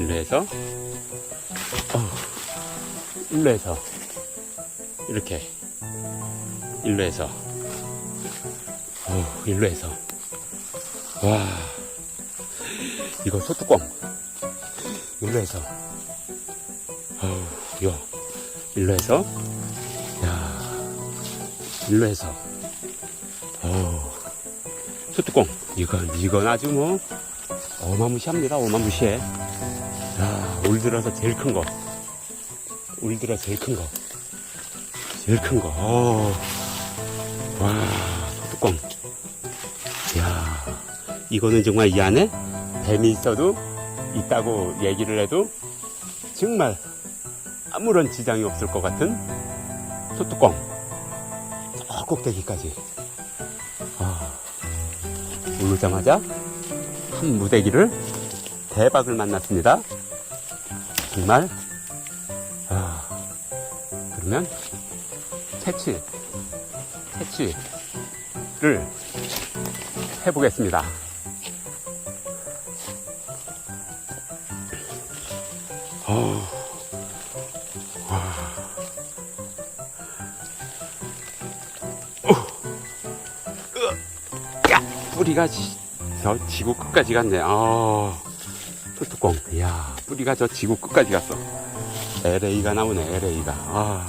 일로 해서. 어, 일로 해서. 이렇게. 일로 해서. 어, 일로 해서. 와. 이거 소뚜껑. 일로 해서. 어, 요 일로 해서. 야. 일로 해서. 어, 소뚜껑. 이건 이건 아주 뭐 어마무시합니다 어마무시해 야, 올 들어서 제일 큰 거. 올 들어 제일 큰 거. 제일 큰 거. 어. 와, 소뚜껑. 야, 이거는 정말 이 안에 뱀이 있어도 있다고 얘기를 해도 정말 아무런 지장이 없을 것 같은 소뚜껑. 저 꼭대기까지. 아, 오르자마자 한 무대기를 대박을 만났습니다. 정말 아, 그러면 채취 채취를 해보겠습니다. 어, 와. 어. 으, 야, 뿌리가 지, 저 지구 끝까지 갔네. 아, 소뚜껑. 이야, 뿌리가 저 지구 끝까지 갔어. LA가 나오네, LA가. 아,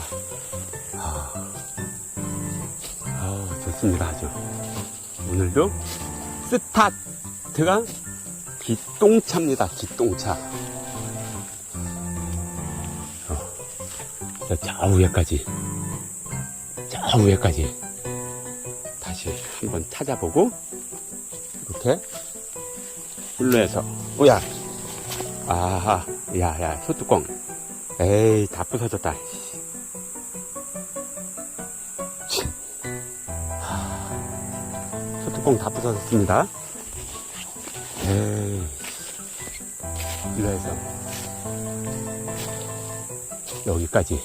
아, 아 좋습니다, 아주. 오늘도 스타트가 기똥차입니다, 기똥차. 어, 저 좌우에까지, 좌우에까지 다시 한번 찾아보고, 이렇게, 일로 해서, 오야! 아하, 야, 야, 소뚜껑. 에이, 다 부서졌다. 하, 소뚜껑 다 부서졌습니다. 에이, 일로 해서. 여기까지.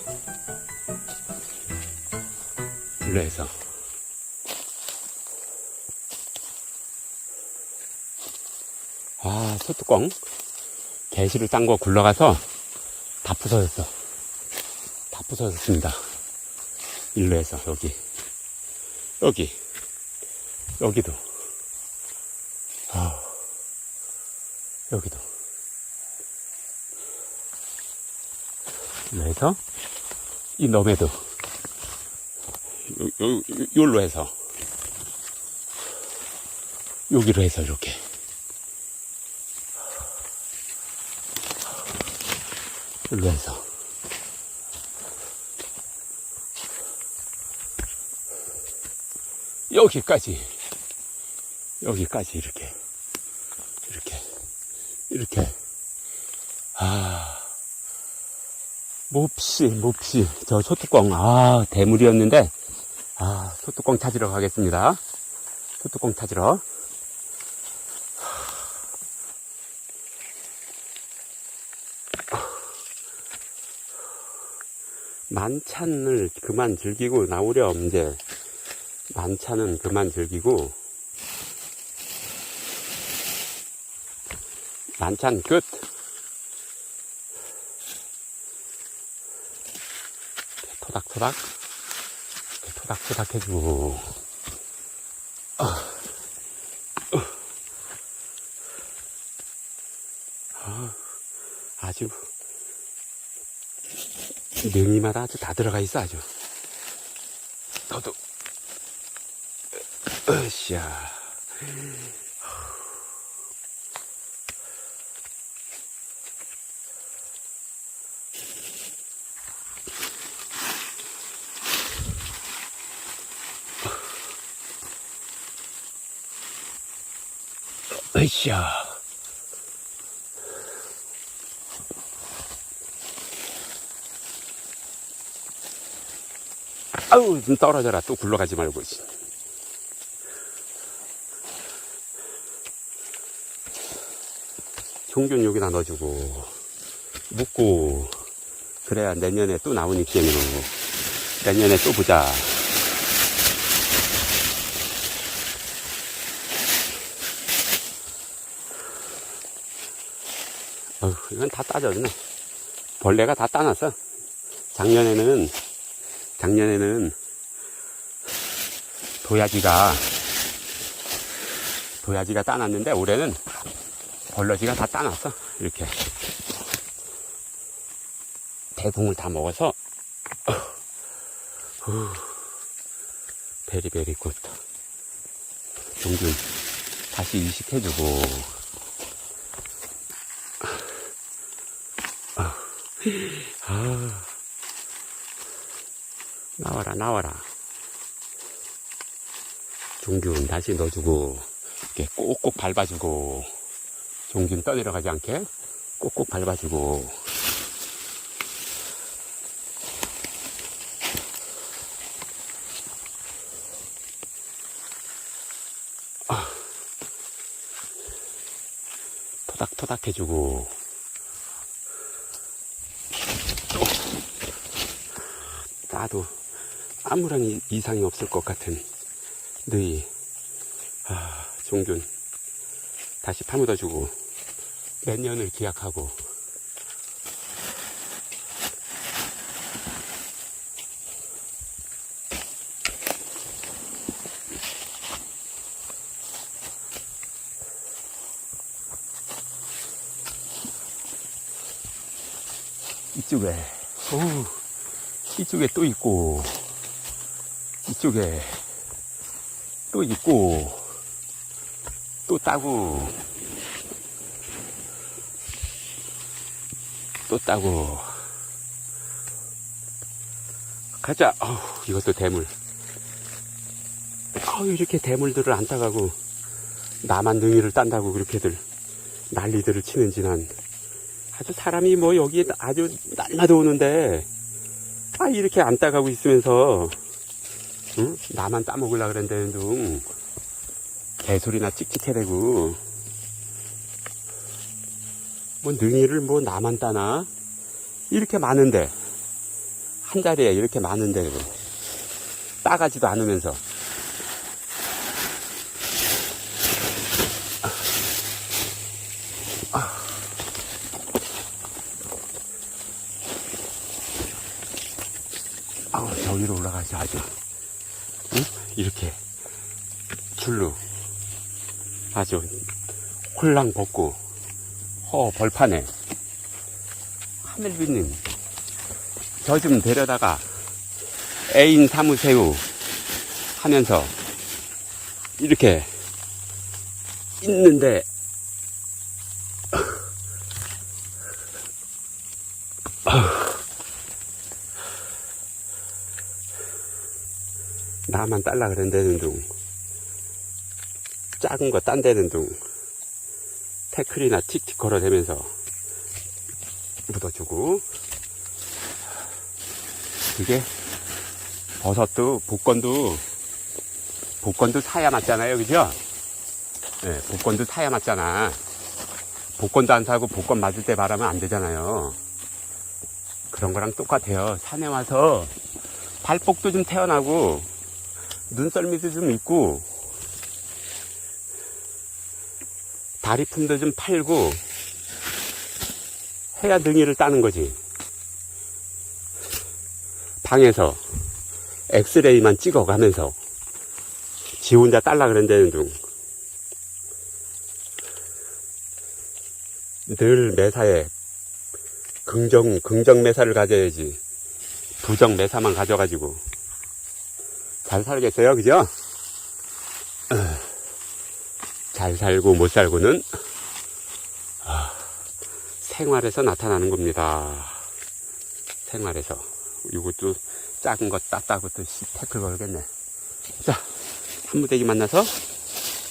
일로 해서. 소뚜껑. 개시를 딴거 굴러가서 다 부서졌어. 다 부서졌습니다. 일로 해서 여기. 여기. 여기도. 아, 여기도. 일로 해서 이 너매도 요, 요, 요, 요로 해서 여기로 해서 이렇게 일로 해서. 여기까지. 여기까지 이렇게. 이렇게. 이렇게. 아. 몹시 몹시. 저 소뚜껑. 아 대물이었는데. 아 소뚜껑 찾으러 가겠습니다. 소뚜껑 찾으러 만찬을 그만 즐기고 나오렴 이제. 만찬은 그만 즐기고. 만찬 끝. 토닥토닥. 토닥토닥 해주고. 아, 아주 능이마다 아주 다 들어가 있어 아주. 너도 으쌰. 으쌰 아우 좀 떨어져라 또 굴러가지 말고 씨. 종균 여기다 넣어주고 묻고 그래야 내년에 또 나오니 게임으로 내년에 또 보자 어휴, 이건 다 따졌네. 벌레가 다 따놨어. 작년에는, 작년에는 도야지가, 도야지가 따놨는데 올해는 벌러지가 다 따놨어. 이렇게. 대궁을 다 먹어서, 후, 베리베리 굿. 종균 다시 이식해주고, 아, 나와라, 나와라. 종균 다시 넣어주고, 이렇게 꼭꼭 밟아주고, 종균 떠내려가지 않게 꼭꼭 밟아주고, 아. 토닥토닥 해주고, 나도 아무런 이- 이상이 없을 것 같은 너희 아, 종균. 다시 파묻어주고 몇 년을 기약하고. 이쪽에. 어우 이쪽에 또 있고, 이쪽에 또 있고, 또 따고, 또 따고. 가자. 어우, 이것도 대물. 어우, 이렇게 대물들을 안 따가고, 나만 능이를 딴다고 그렇게들 난리들을 치는지 난 아주 사람이 뭐 여기에 아주 날마다 오는데, 아, 이렇게 안 따가고 있으면서, 응? 나만 따먹으려 그랬는데, 둥. 개소리나 찍찍해대고, 뭐, 능이를 뭐, 나만 따나? 이렇게 많은데, 한 자리에 이렇게 많은데, 따가지도 않으면서. 아우, 저 위로 올라가서 아주, 응? 이렇게, 줄로, 아주, 홀랑 벗고, 허, 벌판에, 하늘비님, 저 좀 데려다가, 애인 사무새우 하면서, 이렇게, 있는데, 나만 딸라 그런다는 둥. 작은 거 딴 데는 둥. 태클이나 틱틱 걸어대면서 묻어주고. 이게 버섯도 복권도 복권도 사야 맞잖아요. 그죠? 네, 복권도 사야 맞잖아. 복권도 안 사고 복권 맞을 때 바라면 안 되잖아요. 그런 거랑 똑같아요. 산에 와서 발복도 좀 태어나고 눈썰미도 좀 있고 다리품도 좀 팔고 해야 능이를 따는 거지. 방에서 엑스레이만 찍어가면서 지 혼자 딸라 그런다는 둥. 늘 매사에 긍정, 긍정 매사를 가져야지. 부정 매사만 가져가지고. 잘 살겠어요, 그죠? 어, 잘 살고 못 살고는 아, 생활에서 나타나는 겁니다. 생활에서. 이것도 작은 거 땄다고 또 씨, 태클 걸겠네. 자, 한 무대기 만나서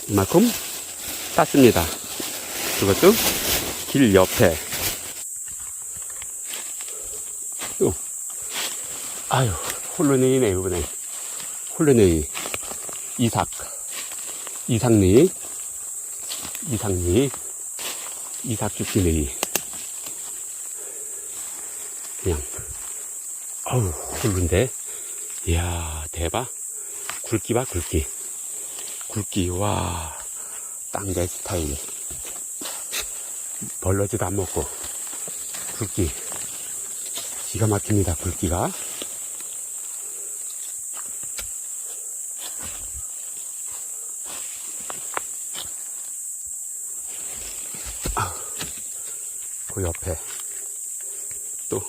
이만큼 땄습니다. 그것도 길 옆에. 또, 아유, 홀로네이네, 이번에. 홀로네이, 이삭, 이삭리, 이 삭리, 이삭죽기네이. 그냥, 아우, 홀른데. 이야, 대박. 굵기 봐, 굵기. 굵기, 와, 땅대 스타일. 벌러지도 안 먹고. 굵기. 기가 막힙니다, 굵기가. 그 옆에 또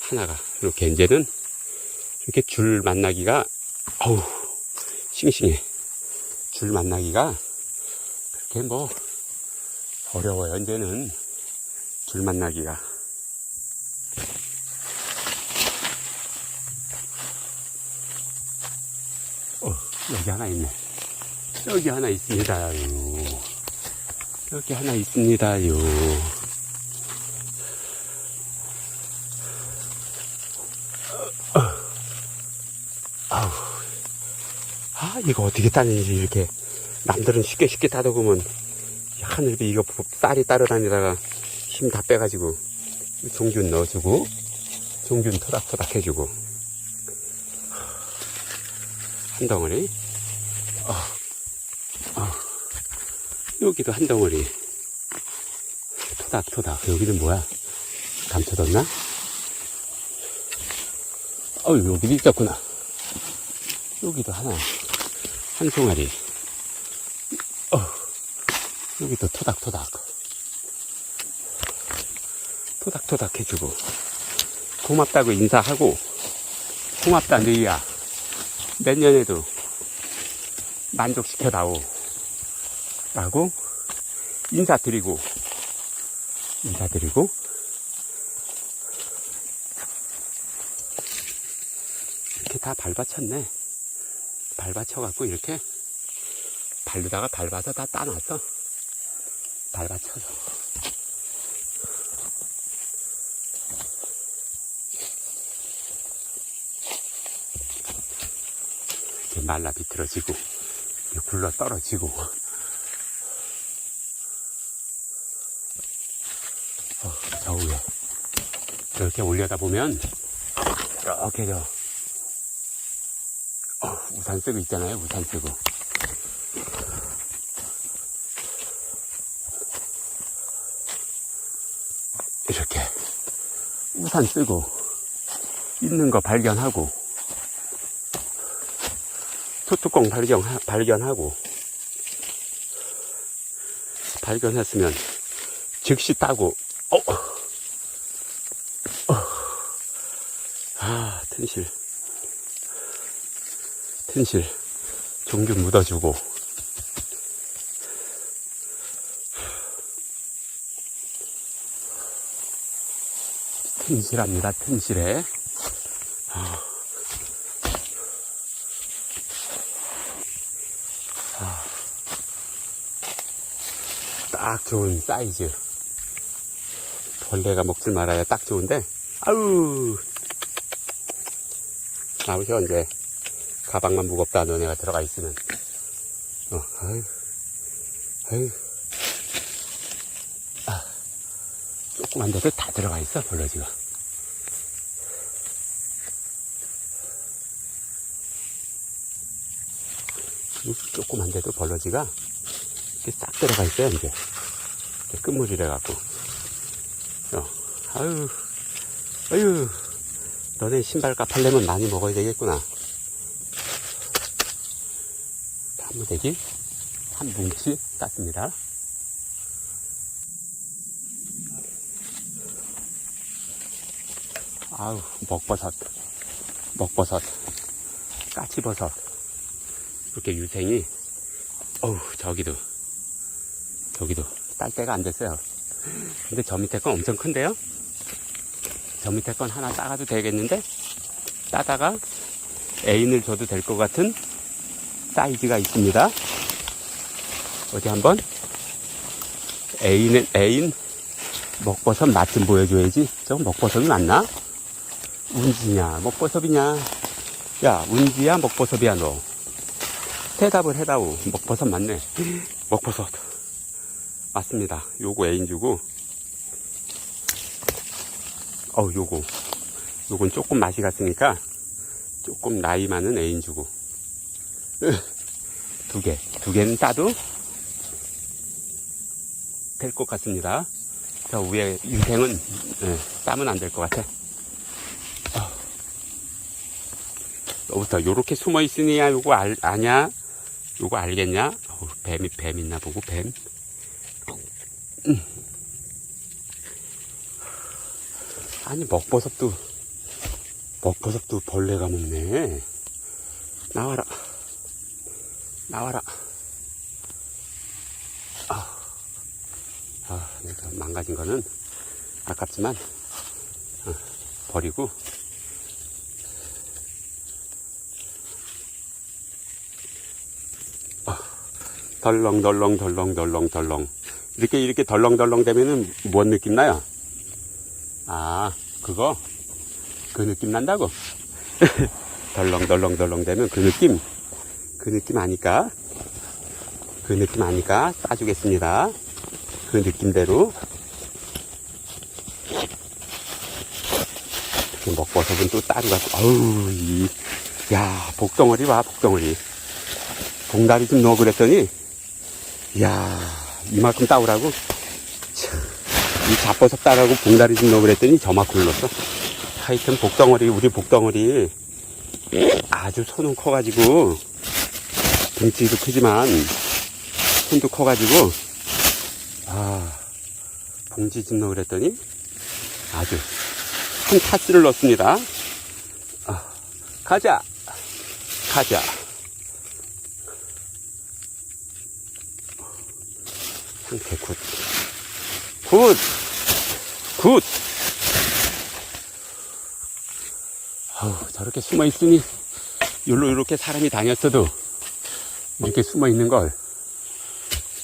하나가 이렇게 이제는 이렇게 줄 만나기가 어우 싱싱해. 줄 만나기가 그렇게 뭐 어려워요 이제는. 줄 만나기가. 어 여기 하나 있네. 여기 하나 있습니다요 여기 하나 있습니다요. 아우. 아 이거 어떻게 따는지 이렇게. 남들은 쉽게 쉽게 따더구먼 하늘비 이거 쌀이 따르다니다가 힘 다 빼가지고 종균 넣어주고 종균 토닥토닥 해주고. 한 덩어리? 어, 어, 여기도 한 덩어리. 토닥토닥. 여기는 뭐야? 감춰뒀나? 어유 여기도 있었구나. 여기도 하나. 한 송아리. 어, 여기도 토닥토닥. 토닥토닥 해주고. 고맙다고 인사하고 고맙다 너희야. 내년에도 만족시켜다오. 라고 인사드리고 인사드리고. 이렇게 다 밟아쳤네. 밟아쳐갖고 이렇게 발르다가 밟아서 다 따놨어. 밟아쳐서. 이렇게 말라 비틀어지고 굴러 떨어지고 어, 저 위에 이렇게 올려다 보면 이렇게 저 어, 우산 쓰고 있잖아요 우산 쓰고 이렇게 우산 쓰고 있는 거 발견하고 소뚜껑 발견, 발견하고 발견했으면 즉시 따고 어. 아 텐실. 텐실. 종균 묻어주고. 텐실합니다 텐실에. 아. 아. 딱 좋은 사이즈. 벌레가 먹질 말아야 딱 좋은데? 아우 나오셔 이제 가방만 무겁다 너네가 들어가 있으면. 어, 아유. 아유. 아, 조그만 데도 다 들어가 있어 벌러지가 이 조그만 데도 벌러지가 이렇게 싹 들어가 있어요 이제. 끝물이래 갖고. 어, 아유. 아유 너네 신발 값하려면 많이 먹어야 되겠구나. 한무대기. 한 뭉치 땄습니다. 아우 먹버섯. 먹버섯. 까치버섯. 이렇게 유생이 어우 저기도. 저기도. 딸 때가 안 됐어요. 근데 저 밑에 건 엄청 큰데요 저 밑에 건 하나 따가도 되겠는데? 따다가 애인을 줘도 될 것 같은 사이즈가 있습니다. 어디 한번? 애인은 애인 먹버섯 맛 좀 보여줘야지. 저거 먹버섯이 맞나? 운지냐 먹버섯이냐? 야 운지야 먹버섯이야 너. 대답을 해다오. 먹버섯 맞네. 먹버섯. 맞습니다. 요거 애인 주고 어 요거 요건 조금 맛이 갔으니까 조금 나이 많은 애인 주고 두 개, 두 개는 따도 될 것 같습니다. 저 위에 인생은 예, 따면 안 될 것 같아. 아. 너부터 요렇게 숨어 있으니야 요거 알, 아냐? 요거 알겠냐? 어우, 뱀이 뱀 있나 보고 뱀. 음. 아니 먹버섯도 먹버섯도 벌레가 먹네. 나와라. 나와라. 아, 아, 내가 망가진 거는 아깝지만 어, 버리고 아, 덜렁덜렁 덜렁덜렁 덜렁 이렇게 이렇게 덜렁덜렁 되면은 뭔 느낌 나요? 아, 그거? 그 느낌 난다고? 덜렁덜렁덜렁 되면 그 느낌. 그 느낌 아니까? 그 느낌 아니까? 따주겠습니다. 그 느낌대로. 먹버섯은 또 따로 갖고. 아우 이, 야 복덩어리 봐 복덩어리. 봉다리 좀 넣어 그랬더니 야 이만큼 따오라고? 참, 이 잡버섯 따라고 봉다리 좀 넣어 그랬더니 저만큼 눌렀어. 하여튼 복덩어리 우리 복덩어리 아주 손은 커가지고 등치도 크지만 손도 커가지고 아 봉지 좀 넣어 그랬더니 아주 한 타스를 넣습니다. 아, 가자 가자. 상태 굿 굿! 굿! 아우, 저렇게 숨어 있으니, 요로 요렇게 사람이 다녔어도, 이렇게 숨어 있는 걸,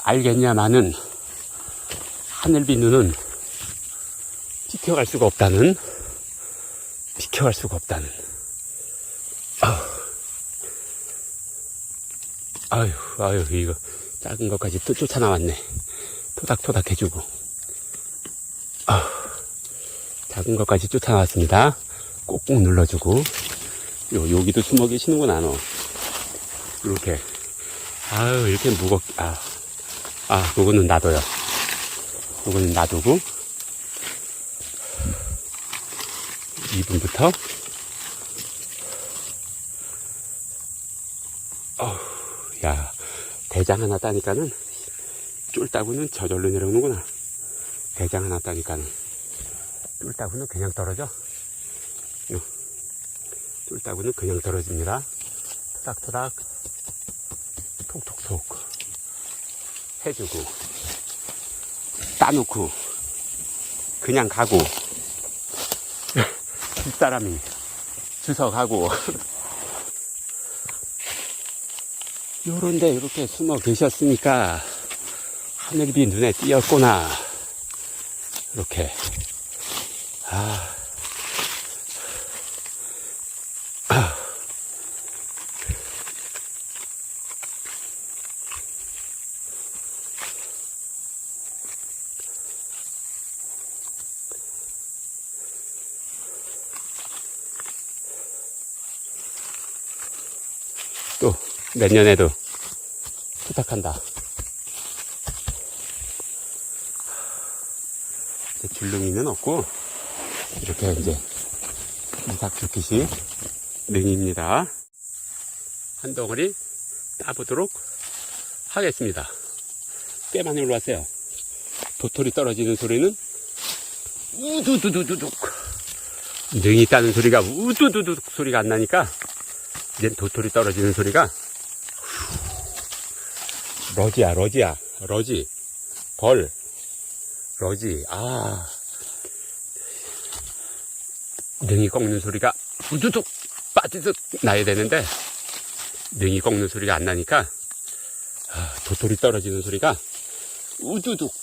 알겠냐마는, 하늘비 눈은, 비켜갈 수가 없다는, 비켜갈 수가 없다는, 아유, 아유, 이거, 작은 것까지 또 쫓아나왔네. 토닥토닥 해주고. 아, 작은 것까지 쫓아나왔습니다. 꼭꼭 눌러주고. 요, 여기도 숨어 계시는구나, 너. 이렇게. 아유, 이렇게 무겁, 아, 아, 요거는 놔둬요. 요거는 놔두고. 2분부터. 어우, 야, 대장 하나 따니까는 쫄따구는 저절로 내려오는구나. 대장 하나 따니까는. 쫄따구는 그냥 떨어져. 요. 쫄따구는 그냥 떨어집니다. 토닥토닥, 톡톡톡 해주고, 따놓고, 그냥 가고, 뒷사람이 주워가고, 요런데 이렇게 숨어 계셨으니까, 하늘비 눈에 띄었구나. 이렇게. 아. 아. 또 내년에도 부탁한다. 이제 줄눈이는 없고 이렇게 이제 이삭주깃이 능입니다. 한 덩어리 따보도록 하겠습니다. 꽤 많이 올라왔어요. 도토리 떨어지는 소리는 우두두두두둑 능이 따는 소리가 우두두둑 소리가 안 나니까 이젠 도토리 떨어지는 소리가 러지야 러지야 러지 벌 러지, 아. 능이 꺾는 소리가 우두둑 빠지듯 나야 되는데, 능이 꺾는 소리가 안 나니까, 아, 도토리 떨어지는 소리가 우두둑,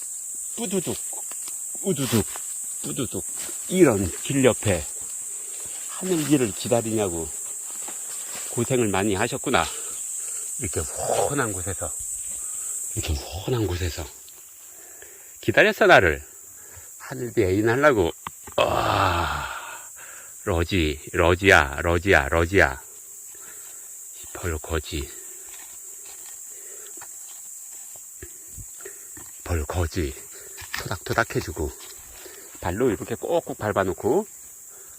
뿌두둑, 우두둑, 뿌두둑, 이런 길 옆에 하늘길을 기다리냐고 고생을 많이 하셨구나. 이렇게 훤한 곳에서, 이렇게 훤한 곳에서. 기다렸어 나를. 하늘비 애인 하려고. 와 러지 러지야 러지야 러지야. 벌 거지. 벌 거지. 토닥토닥 해주고. 발로 이렇게 꼭꼭 밟아놓고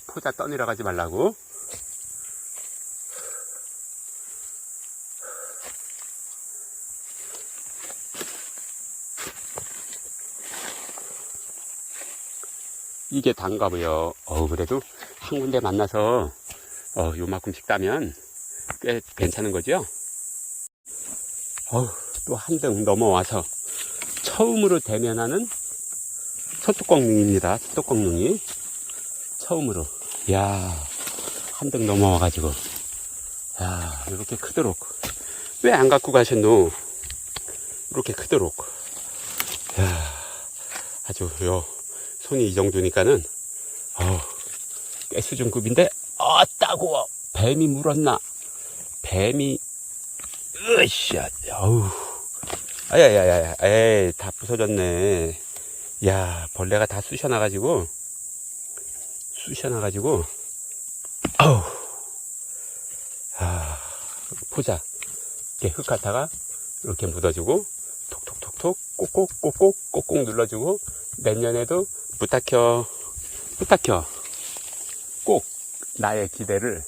포자 떠내려 가지 말라고. 이게 단가고요. 어 그래도 한 군데 만나서 어 요만큼씩 따면 꽤 괜찮은 거죠. 어 또 한 등 넘어와서 처음으로 대면하는 소뚜껑능입니다. 소뚜껑능이 처음으로. 야, 한 등 넘어와 가지고. 야, 이렇게 크도록. 왜 안 갖고 가셨노? 이렇게 크도록. 야, 아주, 요, 손이 이 정도니까는, 어, 꽤 수준급인데, 아, 따고 뱀이 물었나? 뱀이, 으쌰, 어우. 아야야야, 에이, 다 부서졌네. 야, 벌레가 다 쑤셔나가지고, 쑤셔나가지고, 아우, 아, 포자, 이렇게 흙 갖다가 이렇게 묻어주고, 꼭꼭, 꼭꼭, 꼭꼭 눌러주고, 내년에도 부탁혀, 부탁혀. 꼭 나의 기대를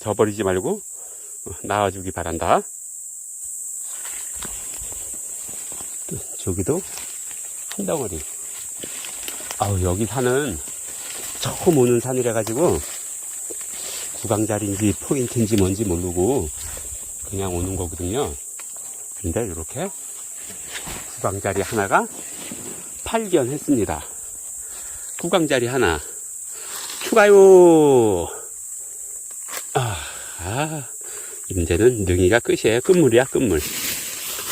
저버리지 말고, 어, 나와주기 바란다. 또 저기도 한 덩어리. 아우, 여기 산은 처음 오는 산이라 가지고 구강자리인지 포인트인지 뭔지 모르고 그냥 오는 거거든요. 근데 이렇게 구강자리 하나가 발견했습니다. 구강자리 하나 추가요. 아, 아 이제는 능이가 끝이에요. 끝물이야, 끝물.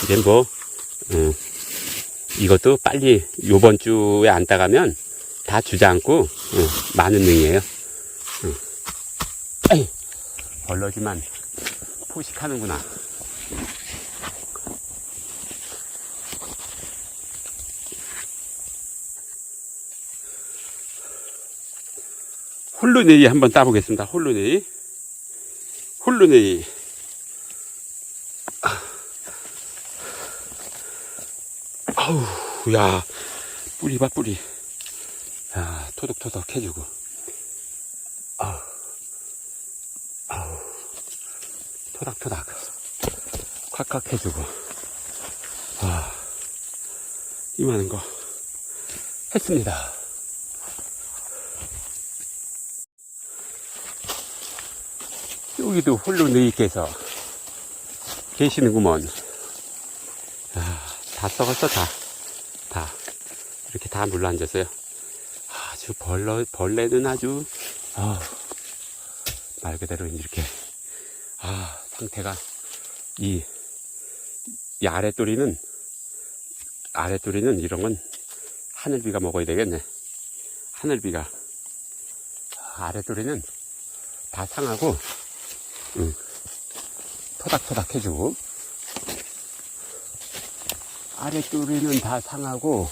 이제 뭐, 어, 이것도 빨리 요번 주에 안 따가면 다 주저앉고 어, 많은 능이에요. 어. 에이, 얼러지만 포식하는구나. 홀로네이 한번 따보겠습니다. 홀로네이. 홀로네이. 아우, 야, 뿌리 봐, 뿌리. 야, 토독토독 해주고. 아우, 아우, 토닥토닥. 콱콱 해주고. 아, 이만한 거 했습니다. 여기도 홀로 너희께서 계시는구먼. 아, 다 썩었어, 다. 다. 이렇게 다 물러 앉았어요. 아주 벌레, 벌레는 아주, 아, 말 그대로 이렇게, 아, 상태가, 이, 이 아랫도리는, 아랫도리는 이런 건 하늘비가 먹어야 되겠네. 하늘비가. 아랫도리는 다 상하고, 응. 토닥토닥 해주고, 아랫도리는 다 상하고,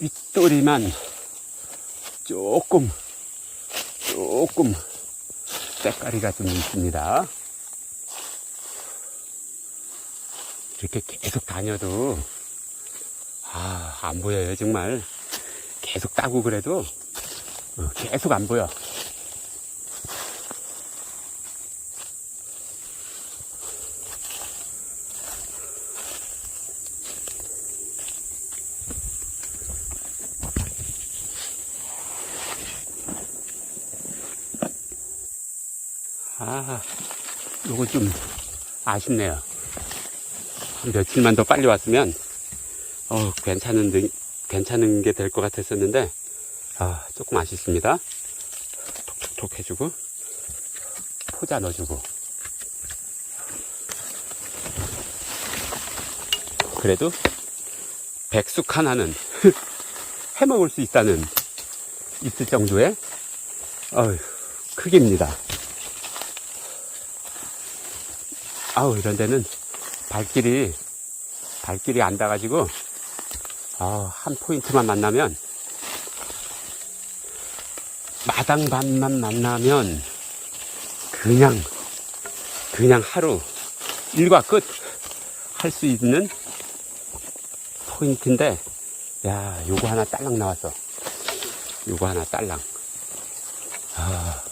윗도리만 조금, 조금 때깔이가 좀 있습니다. 이렇게 계속 다녀도, 아, 안 보여요, 정말. 계속 따고 그래도, 어, 계속 안 보여. 아, 요거 좀 아쉽네요. 한 며칠만 더 빨리 왔으면, 어, 괜찮은, 등- 괜찮은 게 될 것 같았었는데, 아, 조금 아쉽습니다. 톡톡톡 해주고, 포자 넣어주고. 그래도, 백숙 하나는 해 먹을 수 있다는, 있을 정도의, 어휴, 크기입니다. 아우, 이런 데는 발길이, 발길이 안 닿아가지고, 아, 한 포인트만 만나면, 마당 반만 만나면, 그냥, 그냥 하루, 일과 끝, 할 수 있는 포인트인데, 야, 요거 하나 딸랑 나왔어. 요거 하나 딸랑. 아.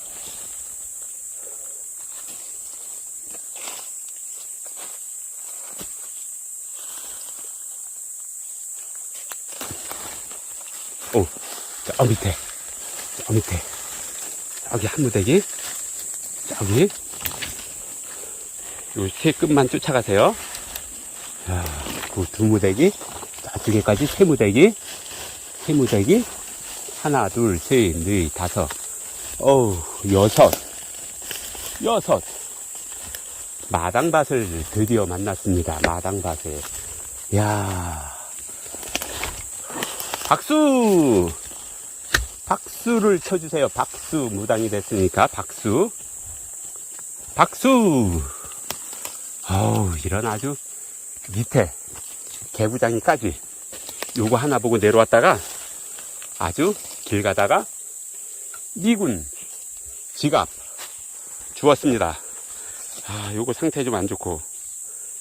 오, 저 밑에, 저 밑에, 저기 한 무대기, 저기, 요세 끝만 쫓아가세요. 자, 그두 무대기, 저쪽에까지 세 무대기, 세 무대기, 하나, 둘, 셋, 넷, 다섯, 어우, 여섯, 여섯. 마당밭을 드디어 만났습니다. 마당밭에. 야 박수! 박수를 쳐주세요. 박수. 무당이 됐으니까 박수. 박수! 아우, 이런 아주 밑에 개구장이까지 요거 하나 보고 내려왔다가 아주 길 가다가 미군 지갑 주웠습니다. 아, 요거 상태 좀 안 좋고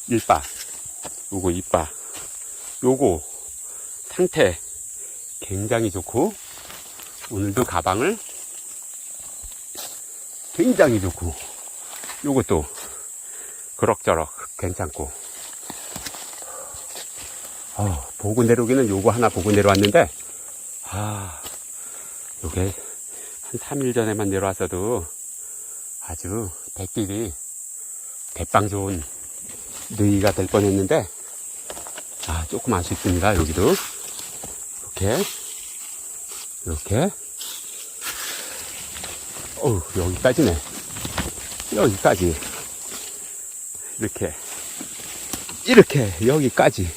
일바 요거 이바 요거 상태 굉장히 좋고 오늘도 가방을 굉장히 좋고 요것도 그럭저럭 괜찮고. 어, 보고 내려오기는 요거 하나 보고 내려왔는데 아 요게 한 3일 전에만 내려왔어도 아주 대길이 대빵 좋은 느이가 될 뻔했는데 아 조금 아쉽습니다 여기도. 이렇게 이렇게. 어우 여기까지네. 여기까지. 이렇게. 이렇게. 여기까지